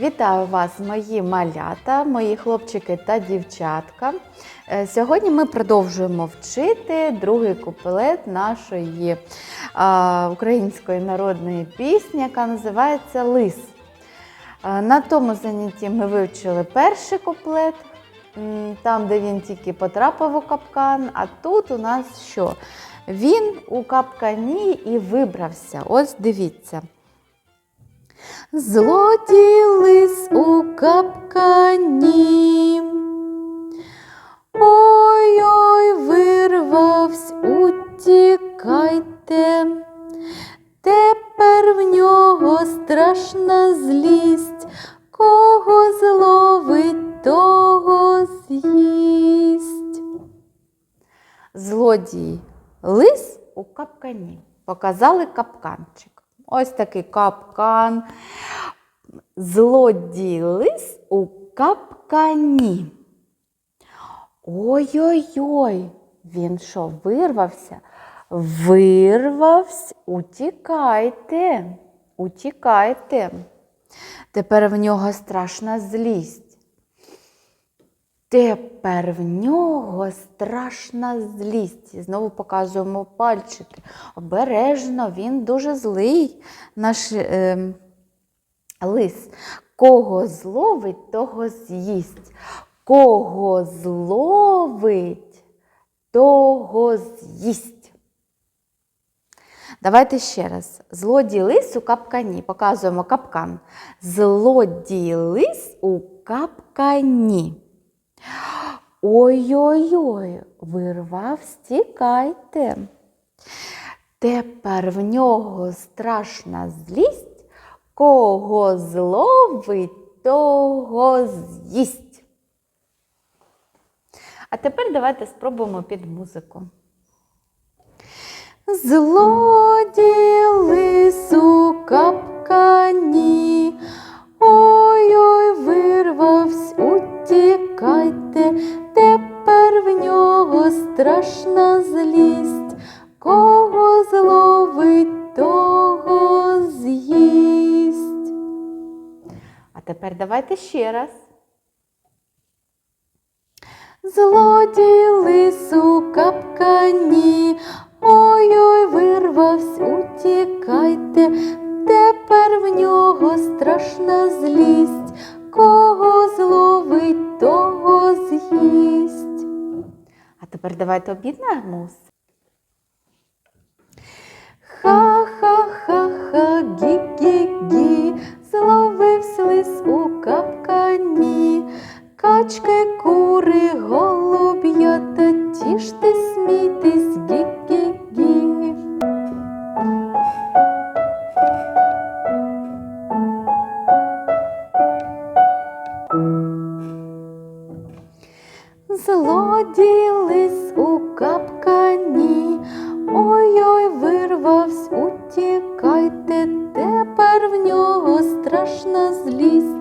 Вітаю вас, мої малята, мої хлопчики та дівчатка. Е, Сьогодні ми продовжуємо вчити другий куплет нашої української народної пісні, яка називається Лис. Е, На тому занятті ми вивчили перший куплет, там, де він тільки потрапив у капкан, а тут у нас що? Він у капкані і вибрався. Ось дивіться. Злодій лис у капкані. Ой-ой, вирвавсь, утікайте. Тепер в нього страшна злість, кого зловить, того з'їсть. Злодій лис у капкані. Показали капканчик. Ось такий капкан. Злодій лис у капкані. Ой-ой-ой, він що, вирвався? Вирвався, утікайте, утікайте. Тепер в нього страшна злість. Тепер в нього страшна злість. Знову показуємо пальчики. Обережно, він дуже злий, наш е, лис. Кого зловить, того з'їсть. Кого зловить, того з'їсть. Давайте ще раз. Злодій лис у капкані. Показуємо капкан. Злодій лис у капкані. Ой-ой-ой, вирвав, стікайте. Тепер в нього страшна злість, кого зловить, того з'їсть. А тепер давайте спробуємо під музику. Злодій лис А тепер давайте ще раз. Злодій лис у капкані, ой-ой, вирвавсь, утікайте, тепер в нього страшна злість, кого зловить, того з'їсть. А тепер давайте об'єднаємось. Ха-ха-ха-ха, гі-гі-гі, тіштесь, смійтесь, гі-гі-гі. Злодій лис у капкані, ой-ой, вирвавсь, утікайте, тепер в нього страшна злість,